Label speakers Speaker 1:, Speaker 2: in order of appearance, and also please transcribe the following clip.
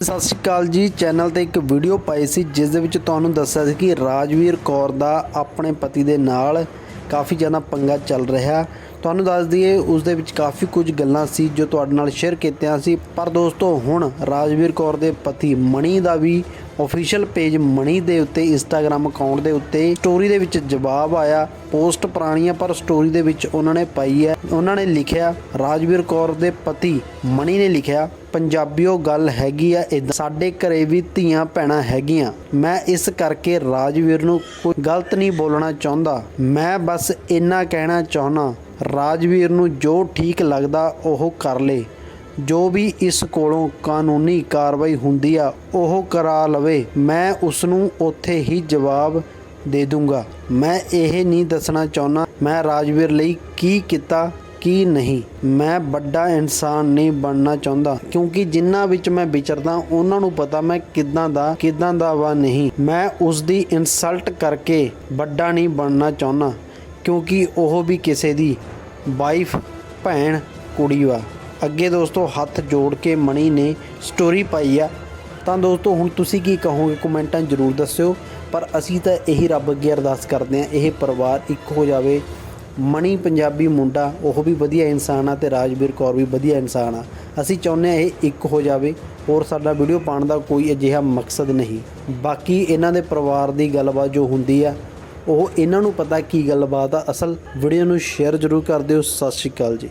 Speaker 1: ਸਤਿ ਸ਼੍ਰੀ ਅਕਾਲ ਜੀ। ਚੈਨਲ ਤੇ ਇੱਕ ਵੀਡੀਓ ਪਾਈ ਸੀ, ਜਿਸ ਦੇ ਵਿੱਚ ਤੁਹਾਨੂੰ ਦੱਸਿਆ ਸੀ ਕਿ ਰਾਜਵੀਰ ਕੌਰ ਦਾ ਆਪਣੇ ਪਤੀ ਦੇ ਨਾਲ ਕਾਫੀ ਜ਼ਿਆਦਾ ਪੰਗਾ ਚੱਲ ਰਿਹਾ। ਤੁਹਾਨੂੰ ਦੱਸ ਦਈਏ, ਉਸ ਦੇ ਵਿੱਚ ਕਾਫੀ ਕੁਝ ਗੱਲਾਂ ਸੀ ਜੋ ਤੁਹਾਡੇ ਨਾਲ ਸ਼ੇਅਰ ਕੀਤੀਆਂ ਸੀ। ਪਰ ਦੋਸਤੋ, ਹੁਣ ਰਾਜਵੀਰ ਕੌਰ ਦੇ ਪਤੀ ਮਣੀ ਦਾ ਵੀ ਅਫੀਸ਼ੀਅਲ ਪੇਜ ਮਣੀ ਦੇ ਉੱਤੇ ਇੰਸਟਾਗ੍ਰam ਅਕਾਊਂਟ ਦੇ ਉੱਤੇ ਸਟੋਰੀ ਦੇ ਵਿੱਚ ਜਵਾਬ ਆਇਆ। ਪੋਸਟ ਪੁਰਾਣੀ ਆ ਪਰ ਸਟੋਰੀ ਦੇ ਵਿੱਚ ਉਹਨਾਂ ਨੇ ਪਾਈ ਹੈ। ਉਹਨਾਂ ਨੇ ਲਿਖਿਆ, ਰਾਜਵੀਰ ਕੌਰ ਦੇ ਪਤੀ। ਮਣੀ ਨੇ ਲਿਖਿਆ, ਪੰਜਾਬੀਓ, ਗੱਲ ਹੈਗੀ ਆ ਏਦਾਂ ਸਾਡੇ ਘਰੇ ਵੀ ਧੀਆਂ ਭੈਣਾਂ ਹੈਗੀਆਂ। ਮੈਂ ਇਸ ਕਰਕੇ ਰਾਜਵੀਰ ਨੂੰ ਕੋਈ ਗਲਤ ਨਹੀਂ ਬੋਲਣਾ ਚਾਹੁੰਦਾ। ਮੈਂ ਬਸ ਇੰਨਾ ਕਹਿਣਾ ਚਾਹੁੰਦਾ, ਰਾਜਵੀਰ ਨੂੰ ਜੋ ਠੀਕ ਲੱਗਦਾ, ਉਹ ਕਰ ਲੇ। ਜੋ ਵੀ ਇਸ ਕੋਲੋਂ ਕਾਨੂੰਨੀ ਕਾਰਵਾਈ ਹੁੰਦੀ ਆ, ਉਹ ਕਰਾ ਲਵੇ। ਮੈਂ ਉਸ ਨੂੰ ਉੱਥੇ ਹੀ ਜਵਾਬ ਦੇ ਦੂੰਗਾ। ਮੈਂ ਇਹ ਨਹੀਂ ਦੱਸਣਾ ਚਾਹੁੰਦਾ, ਮੈਂ ਰਾਜਵੀਰ ਲਈ ਕੀ ਕੀਤਾ, ਕੀ ਨਹੀਂ। ਮੈਂ ਵੱਡਾ ਇਨਸਾਨ ਨਹੀਂ ਬਣਨਾ ਚਾਹੁੰਦਾ, ਕਿਉਂਕਿ ਜਿੰਨਾ ਵਿੱਚ ਮੈਂ ਵਿਚਰਦਾ, ਉਹਨਾਂ ਨੂੰ ਪਤਾ ਮੈਂ ਕਿਦਾਂ ਦਾ ਕਿਦਾਂ ਦਾ ਵਾ ਨਹੀਂ। ਮੈਂ ਉਸ ਦੀ ਇਨਸਲਟ ਕਰਕੇ ਵੱਡਾ ਨਹੀਂ ਬਣਨਾ ਚਾਹੁੰਦਾ, ਕਿਉਂਕਿ ਉਹ ਵੀ ਕਿਸੇ ਦੀ ਵਾਈਫ, ਭੈਣ, ਕੁੜੀ ਵਾ। ਅੱਗੇ ਦੋਸਤੋ ਹੱਥ ਜੋੜ ਕੇ ਮਣੀ ਨੇ ਸਟੋਰੀ ਪਾਈ ਆ। ਤਾਂ ਦੋਸਤੋ ਹੁਣ ਤੁਸੀਂ ਕੀ ਕਹੋਗੇ, ਕਮੈਂਟਾਂ ਜ਼ਰੂਰ ਦੱਸਿਓ। ਪਰ ਅਸੀਂ ਤਾਂ ਇਹੀ ਰੱਬ ਅੱਗੇ ਅਰਦਾਸ ਕਰਦੇ ਹਾਂ, ਇਹ ਪਰਿਵਾਰ ਇੱਕ ਹੋ ਜਾਵੇ। ਮਣੀ ਪੰਜਾਬੀ ਮੁੰਡਾ, ਉਹ ਵੀ ਵਧੀਆ ਇਨਸਾਨ ਆ ਤੇ ਰਾਜਵੀਰ ਕੌਰ ਵੀ ਵਧੀਆ ਇਨਸਾਨ ਆ। ਅਸੀਂ ਚਾਹੁੰਦੇ ਹਾਂ ਇਹ ਇੱਕ ਹੋ ਜਾਵੇ ਔਰ ਸਾਡਾ ਵੀਡੀਓ ਪਾਉਣ ਦਾ ਕੋਈ ਅਜਿਹਾ ਮਕਸਦ ਨਹੀਂ। ਬਾਕੀ ਇਹਨਾਂ ਦੇ ਪਰਿਵਾਰ ਦੀ ਗੱਲਬਾਤ ਜੋ ਹੁੰਦੀ ਆ, ਉਹ ਇਹਨਾਂ ਨੂੰ ਪਤਾ ਕੀ ਗੱਲਬਾਤ ਆ। ਅਸਲ ਵੀਡੀਓ ਨੂੰ ਸ਼ੇਅਰ ਜ਼ਰੂਰ ਕਰ ਦਿਓ। ਸਤਿ ਸ਼੍ਰੀ ਅਕਾਲ ਜੀ।